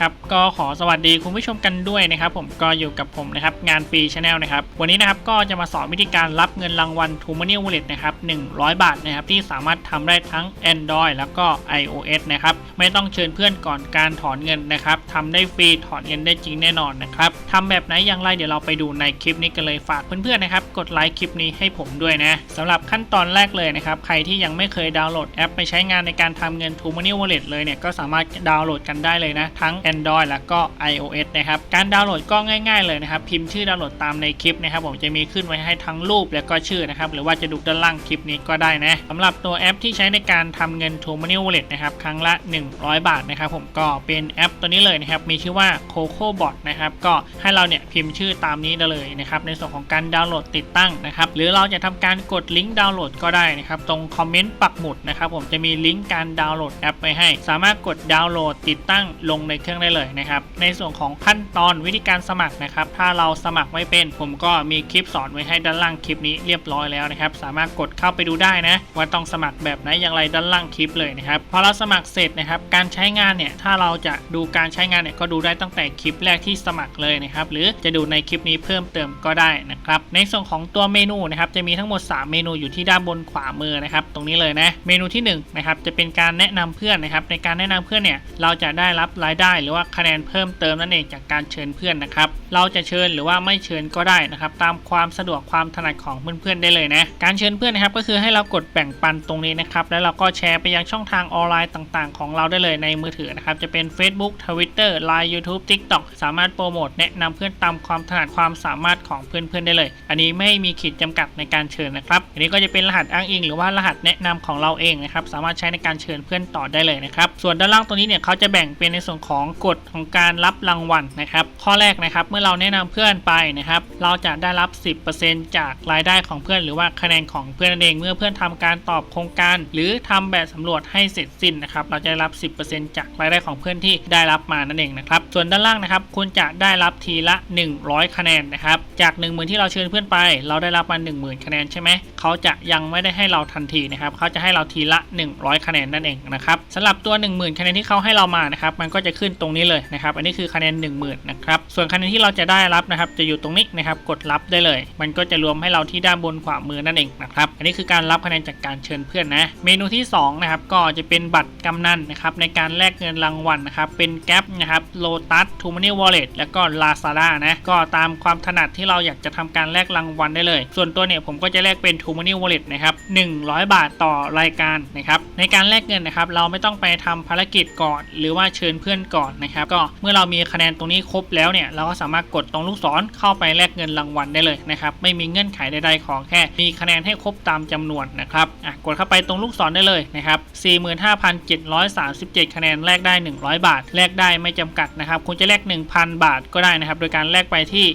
ครับก็ขอสวัสดีคุณผู้ชมกันด้วยนะครับผมก็อยู่กับผมนะครับงานฟรีชาแนลนะครับวันนี้นะครับก็จะมาสอนวิธีการรับเงินรางวัล t ูมา n น Wallet นะครับ100 บาทนะครับที่สามารถทำได้ทั้ง Android แล้วก็ iOS นะครับไม่ต้องเชิญเพื่อนก่อนการถอนเงินนะครับทำได้ฟรีถอนเงินได้จริงแน่นอนนะครับทำแบบไหนอย่างไรเดี๋ยวเราไปดูในคลิปนี้กันเลยฝากเพื่อนๆนะครับกดไลค์คลิปนี้ให้ผมด้วยนะสำหรับขั้นตอนแรกเลยนะครับใครที่ยังไม่เคยดาวน์โหลดแอปไปใช้งานในการทำเงิน t ูมาน Wallet เลยเนี่ยก็สามารถดาวน์โหลดกันได้เลยนะทั้ง Android แล้วก็ iOS นะครับ การดาวน์โหลดก็ง่ายๆเลยนะครับ พิมพ์ชื่อดาวน์โหลดตามในคลิปนะครับผมจะมีขึ้นไว้ให้ทั้งรูปแล้วก็ชื่อนะครับ หรือว่าจะดูด้านล่างคลิปนี้ก็ได้นะสำหรับตัวแอปที่ใช้ในการทำเงิน t ูมา n น Wallet นะครับ ครั้งละ 100 บาทนะครับผมก็เป็นแอปตัวนี้เลยนะครับ มีชื่อว่า Coco Bot นะครับ ก็ให้เราเนี่ยพิมพ์ชื่อตามนี้ได้เลยนะครับ ในส่วนของการดาวน์โหลดติดตั้งนะครับ หรือเราจะทำการกดลิงก์ดาวน์โหลดก็ได้นะครับ ตรงคอมเมนต์ปักหมุดนะครับ ผมจะมีลิงก์การดาวน์โหลดแอปไว้ให้ สามารถกดดาวน์โหลดติดตั้งลงในเครื่องได้เลยนะครับ ในส่วนของขั้นตอนวิธีการสมัครนะครับ ถ้าเราสมัครไม่เป็น ผมก็มีคลิปสอนไว้ให้ด้านล่างคลิปนี้เรียบร้อยแล้วนะครับ สามารถกดเข้าไปดูได้นะ ว่าต้องสมัครแบบไหนอย่างไรด้านล่างคลิปเลยนะครับ พอเราสมัครเสร็จนะครับ การใช้งานเนี่ย ถ้าเราจะดูการใช้งานเนี่ยก็ดูได้ตั้งแต่คลิปแรกที่สมัครเลยนะครับ หรือจะดูในคลิปนี้เพิ่มเติมก็ได้นะครับ ในส่วนของตัวเมนูนะครับ จะมีทั้งหมด 3 เมนูอยู่ที่ด้านบนขวามือนะครับ ตรงนี้เลยนะ เมนูที่1นะครับ จะเป็นการแนะนำเพื่อนนะครับ ในการแนะนำเพื่อนเนี่ย เราจะได้รับรายได้หรือว่าคะแนนเพิ่มเติมนั่นเองจากการเชิญเพื่อนนะครับ เราจะเชิญหรือว่าไม่เชิญก็ได้นะครับ ตามความสะดวกความถนัดของเพื่อนๆได้เลยนะ การเชิญเพื่อนนะครับก็คือให้เรากดแบ่งปันตรงนี้นะครับ แล้วเราก็แชร์ไปยังช่องทางออนไลน์ต่างๆ ของเราได้เลยในมือถือนะครับ จะเป็น Facebook Twitter Line YouTube TikTok สามารถโปรโมทแนะนำเพื่อนตามความถนัดความสามารถของเพื่อนๆได้เลย อันนี้ไม่มีขีดจำกัดในการเชิญนะครับ อันนี้ก็จะเป็นรหัสอ้างอิง หรือว่ารหัสแนะนำของเราเองนะครับ สามารถใช้ในการเชิญเพื่อนต่อได้เลยนะครับ ส่วนด้านล่างตรงนี้เนี่ยเขาจะแบ่งเป็นในส่วนของกฎของการรับรางวัลนะครับ ข้อแรกนะครับเมื่อเราแนะนำเพื่อนไปนะครับ เราจะได้รับ 10%จากรายได้ของเพื่อนหรือว่าคะแนนของเพื่อนนั่นเอง เมื่อเพื่อนทำการตอบโครงการ หรือทำแบบสำรวจให้เสร็จสิ้นนะครับ เราจะได้รับ 10%จากรายได้ของเพื่อนที่ได้รับมานั่นเองนะครับ ส่วนด้านล่างนะครับ คุณจะได้รับทีละ 100 คะแนนนะครับ จาก1 0,000ที่เราเชิญเพื่อนไป เราได้รับมา 10,000 คะแนนใช่ไหมเขาจะยังไม่ได้ให้เราทันทีนะครับเขาจะให้เราทีละ 100 คะแนนนั่นเองนะครับสำหรับตัว 10,000 คะแนนที่เขาให้เรามานะครับ มันก็จะขึ้นตรงนี้เลยนะครับ อันนี้คือคะแนน 10,000นะครับส่วนคะแนนที่เราจะได้รับนะครับ จะอยู่ตรงนี้นะครับกดรับได้เลย มันก็จะรวมให้เราที่ด้านบนขวามือนั่นเองนะครับอันนี้คือการรับคะแนนจากการเชิญเพื่อนนะ เมนูที่2นะครับก็จะเป็นบัตรกำนันนะครับในการแลกเงินรางวัลนะครับเป็นแก๊ปนะครับโลตัสทูมานี่วอลเล็ตแล้วก็ลาซาด้านะก็ตามความถนัดที่เราอยากจะทำการแลกรางวัลได้เลย ส่วนตัวเนี่ยผมก็จะแลกเป็นทูมานี่วอลเล็ตนะครับ100 บาทต่อรายการนะครับในการแลกเงินนะครับเราไม่ต้องไปทำภารกิจก่อน หรือว่าเชิญเพื่อนก่อนนะครับก็เมื่อเรามีคะแนนตรงนี้ครบแล้วเนี่ยเราก็สามารถกดตรงลูกศรเข้าไปแลกเงินรางวัลได้เลยนะครับไม่มีเงื่อนไขใดๆของแค่มีคะแนนให้ครบตามจำนวนนะครับอะกดเข้าไปตรงลูกศรได้เลยนะครับ45,737 คะแนนแลกได้ 100 บาทแลกได้ไม่จำกัดนะครับคุณจะแลก 1,000 บาทก็ได้นะครับโดยการแลกไปที่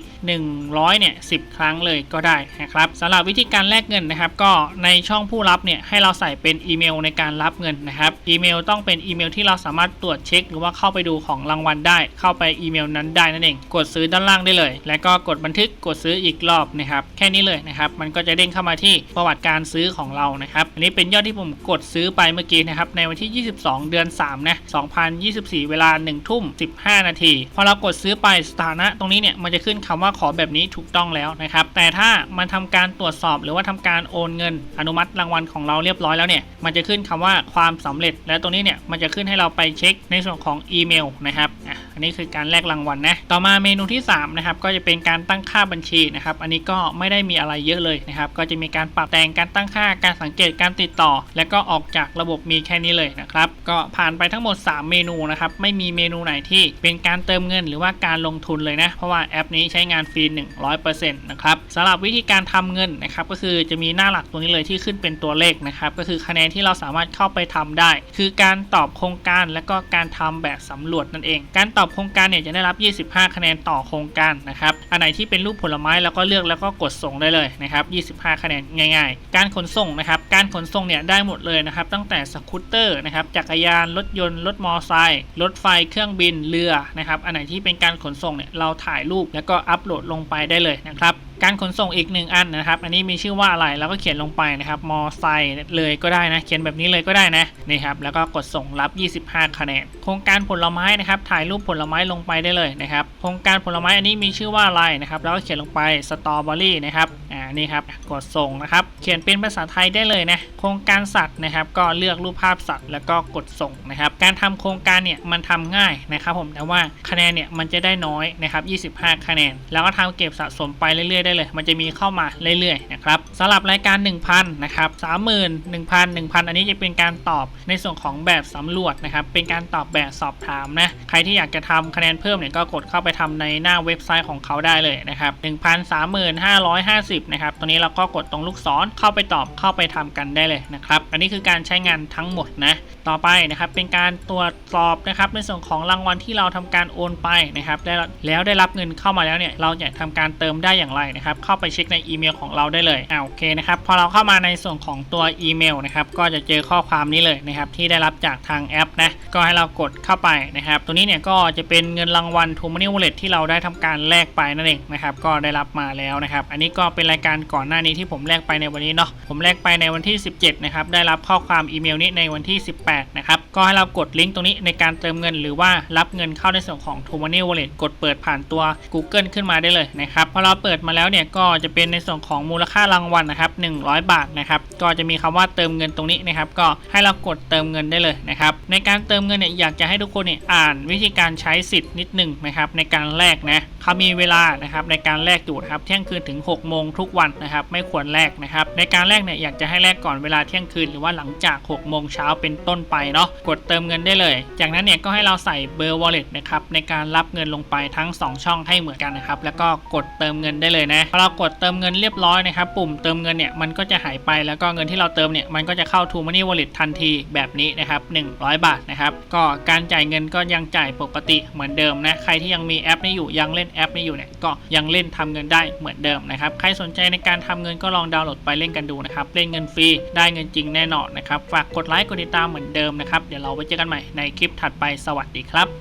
100เนี่ย10 ครั้งเลยก็ได้นะครับสำหรับวิธีการแลกเงินนะครับ ก็ในช่องผู้รับเนี่ยให้เราใส่เป็นอีเมลในการรับเงินนะครับอีเมลต้องเป็นอีเมลที่เราสามารถตรวจเช็ค หรือว่าเข้าไปดูของรางวัลได้ เข้าไปอีเมลนั้นได้นั่นเอง กดซื้อด้านล่างได้เลย แล้วก็กดบันทึกกดซื้ออีกรอบนะครับ แค่นี้เลยนะครับ มันก็จะเด้งเข้ามาที่ประวัติการซื้อของเรานะครับ อันนี้เป็นยอดที่ผมกดซื้อไปเมื่อกี้นะครับ ในวันที่ 22 เดือน 3 นะ 2024 เวลา 1 ทุ่ม 15 นาที พอเรากดซื้อไปสถานะตรงนี้เนี่ย มันจะขึ้นคำว่าขอแบบนี้ถูกต้องแล้วนะครับ แต่ถ้ามันทำการตรวจสอบหรือว่าทำการโอนเงิน อนุมัติรางวัลของเราเรียบร้อยแล้วเนี่ย มันจะขึ้นคำว่าความสำเร็จ และตรงนี้เนี่ย มันจะขึ้นให้เราไปเช็คในส่วนของอีเมลนะครับ อันนี้คือการแลกรางวัลนะ ต่อมาเมนูที่3นะครับก็จะเป็นการตั้งค่าบัญชีนะครับ อันนี้ก็ไม่ได้มีอะไรเยอะเลยนะครับ ก็จะมีการปรับแต่งการตั้งค่าการสังเกตการติดต่อ และก็ออกจากระบบมีแค่นี้เลยนะครับ ก็ผ่านไปทั้งหมด 3 เมนูนะครับ ไม่มีเมนูไหนที่เป็นการเติมเงินหรือว่าการลงทุนเลยนะ เพราะว่าแอปนี้ใช้งานฟรี 100%นะครับสำหรับวิธีการทำเงินนะครับก็คือจะมีหน้าหลักตรงนี้เลยที่ขึ้นเป็นตัวเลขนะครับ ก็คือคะแนนที่เราสามารถเข้าไปทำได้ คือการตอบโครงการและก็การทำแบบสำรวจนั่นเอง การตอบโครงการเนี่ยจะได้รับ 25 คะแนนต่อโครงการนะครับ อันไหนที่เป็นรูปผลไม้แล้วก็เลือกแล้วก็กดส่งได้เลยนะครับ 25 คะแนนง่าย ๆ การขนส่งนะครับ การขนส่งเนี่ยได้หมดเลยนะครับ ตั้งแต่สกูตเตอร์นะครับ จักรยาน รถยนต์ รถมอเตอร์ไซค์ รถไฟ เครื่องบิน เรือนะครับ อันไหนที่เป็นการขนส่งเนี่ย เราถ่ายรูปแล้วก็อัปโหลดลงไปได้เลยนะครับ การขนส่งอีกหนึ่งอันนะครับ อันนี้มีชื่อว่าอะไรแล้วก็เขียนลงไปนะครับ มอไซค์เลยก็ได้นะ เขียนแบบนี้เลยก็ได้นะ นี่ครับ แล้วก็กดส่งรับ 25 คะแนน โครงการผลไม้นะครับ ถ่ายรูปผลไม้ลงไปได้เลยนะครับ โครงการผลไม้อันนี้มีชื่อว่าอะไรนะครับ แล้วก็เขียนลงไปสตรอเบอรี่นะครับ อ่า นี่ครับ กดส่งนะครับ เขียนเป็นภาษาไทยได้เลยนะ โครงการสัตว์นะครับ ก็เลือกรูปภาพสัตว์ แล้วก็กดส่งนะครับ การทำโครงการเนี่ย มันทำง่ายนะครับ ผม แต่ว่าคะแนนเนี่ย มันจะได้น้อยนะครับ 25 คะแนน แล้วก็ทำเก็บสะสมไปเรื่อยๆได้เลย มันจะมีเข้ามาเรื่อยๆนะครับสำหรับรายการ 1,000นะครับ30,000 1,000 1,000อันนี้จะเป็นการตอบในส่วนของแบบสำรวจนะครับเป็นการตอบแบบสอบถามนะใครที่อยากจะทำคะแนนเพิ่มเนี่ยก็กดเข้าไปทำในหน้าเว็บไซต์ของเขาได้เลยนะครับ1,000 3,550นห้าร้อยห้าสิบนะครับตัวนี้เราก็กดตรงลูกศรเข้าไปตอบเข้าไปทำกันได้เลยนะครับอันนี้คือการใช้งานทั้งหมดนะต่อไปนะครับเป็นการตรวจสอบนะครับในส่วนของรางวัลที่เราทำการโอนไปนะครับแล้วได้รับเงินเข้ามาแล้วเนี่ยเราจะทำการเติมได้อย่างไรนะครับเข้าไปเช็คในอีเมลของเราได้เลยอ่าโอเคนะครับพอเราเข้ามาในส่วนของตัวอีเมลนะครับก็จะเจอข้อความนี้เลยนะครับที่ได้รับจากทางแอปนะก็ให้เรากดเข้าไปนะครับตัวนี้เนี่ยก็จะเป็นเงินรางวัล t ู m ม n e y Wallet ที่เราได้ทำการแลกไปนั่นเองนะครับก็ได้รับมาแล้วนะครับอันนี้ก็เป็นรายการก่อนหน้านี้ที่ผมแลกไปในวันนี้เนาะผมแลกไปในวันที่ 17นะครับได้รับข้อความอีเมลนี้ในวันที่ 18นะครับก็ให้เรากดลิงก์ตรงนี้ในการเติมเงิน หรือว่ารับเงินเข้าในส่วนของ t ู m ม n e y Wallet กดเปิดผ่านตัว Google ขึ้นมาได้เลยนะครับพอเราเปิดมาแล้วแล้วเนี่ยก็จะเป็นในส่วนของมูลค่ารางวัลนะครับ100 บาทนะครับก็จะมีคำว่าเติมเงินตรงนี้นะครับก็ให้เรากดเติมเงินได้เลยนะครับในการเติมเงินเนี่ยอยากจะให้ทุกคนเนี่ยอ่านวิธีการใช้สิทธิ์นิดหนึ่งนะครับในการแลกนะ เขามีเวลานะครับในการแลกอยู่นะครับเที่ยงคืนถึง 6 โมงทุกวันนะครับไม่ควรแลกนะครับในการแลกเนี่ยอยากจะให้แลกก่อนเวลาเที่ยงคืนหรือว่าหลังจาก 6 โมงเช้าเป็นต้นไปเนาะกดเติมเงินได้เลย จากนั้นเนี่ยก็ให้เราใส่เบอร์ wallet นะครับในการรับเงินลงไปทั้ง 2 ช่องให้เหมือนกันนะครับแล้วก็กดเติมเงินได้เลยนะพอเรากดเติมเงินเรียบร้อยนะครับปุ่มเติมเงินเนี่ยมันก็จะหายไปแล้วก็เงินที่เราเติมเนี่ยมันก็จะเข้า t ู Money Wallet ทันทีแบบนี้นะครับ100 บาทนะครับก็การจ่ายเงินก็ยังจ่ายปกติเหมือนเดิมนะใครที่ยังมีแอปนี้อยู่ยังเล่นแอปนี้อยู่เนี่ยก็ยังเล่นทำเงินได้เหมือนเดิมนะครับใครสนใจในการทำเงินก็ลองดาวน์โหลดไปเล่นกันดูนะครับเล่นเงินฟรีได้เงินจริงแน่นอนนะครับฝากกดไลค์กดติดตามเหมือนเดิมนะครับเดี๋ยวเราไปเจอกันใหม่ในคลิปถัดไปสวัสดีครับ